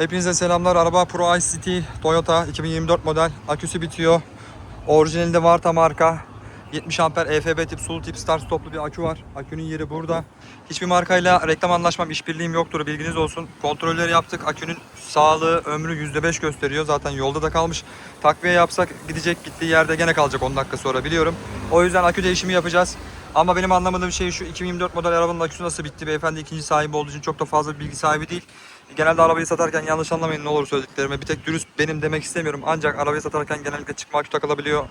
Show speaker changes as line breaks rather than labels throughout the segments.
Hepinize selamlar. Araba Pro Ice City Toyota 2024 model. Aküsü bitiyor. Orijinalinde Varta marka. 70 amper EFB tip sulu tip start stoplu bir akü var. Akünün yeri burada. Hiçbir markayla reklam anlaşmam, işbirliğim yoktur. Bilginiz olsun. Kontrolleri yaptık. Akünün sağlığı, ömrü %5 gösteriyor. Zaten yolda da kalmış. Takviye yapsak gidecek gittiği yerde gene kalacak 10 dakika sonra biliyorum. O yüzden akü değişimi yapacağız. Ama benim anlamadığım şey şu 2024 model arabanın aküsü nasıl bitti? Beyefendi ikinci sahibi olduğu için çok da fazla bilgi sahibi değil. Genelde arabayı satarken yanlış anlamayın ne olur söylediklerime. Bir tek dürüst benim demek istemiyorum. Ancak arabayı satarken genellikle çıkma akü takılabiliyor.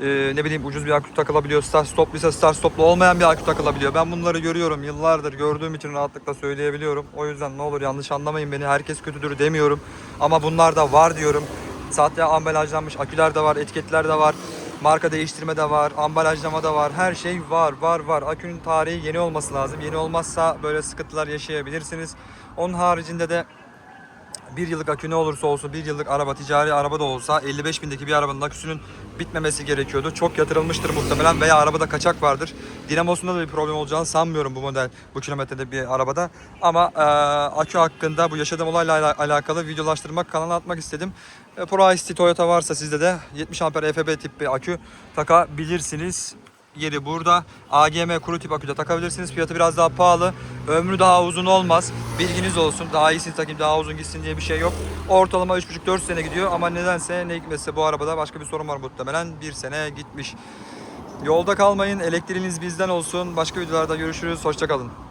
Ee, ne bileyim ucuz bir akü takılabiliyor. Start stopluysa start stoplu olmayan bir akü takılabiliyor. Ben bunları görüyorum. Yıllardır gördüğüm için rahatlıkla söyleyebiliyorum. O yüzden ne olur yanlış anlamayın beni. Herkes kötüdür demiyorum. Ama bunlar da var diyorum. Sahte ambalajlanmış aküler de var, etiketler de var. Marka değiştirme de var, ambalajlama da var. Her şey var, var, var. Akünün tarihi yeni olması lazım. Yeni olmazsa böyle sıkıntılar yaşayabilirsiniz. Onun haricinde de bir yıllık akü ne olursa olsun bir yıllık araba ticari araba da olsa 55 bindeki bir arabanın aküsünün bitmemesi gerekiyordu. Çok yatırılmıştır muhtemelen veya arabada kaçak vardır. Dinamosunda da bir problem olacağını sanmıyorum bu model bu kilometrede bir arabada. Ama e, akü hakkında bu yaşadığım olayla ala- alakalı videolaştırmak kanala atmak istedim. E, Pro Toyota varsa sizde de 70 amper EFB tip bir akü takabilirsiniz yeri burada. AGM kuru tip akü de takabilirsiniz. Fiyatı biraz daha pahalı. Ömrü daha uzun olmaz. Bilginiz olsun. Daha iyisini takayım daha uzun gitsin diye bir şey yok. Ortalama 3,5-4 sene gidiyor ama nedense ne hikmetse bu arabada başka bir sorun var muhtemelen. Bir sene gitmiş. Yolda kalmayın. Elektriğiniz bizden olsun. Başka videolarda görüşürüz. Hoşçakalın.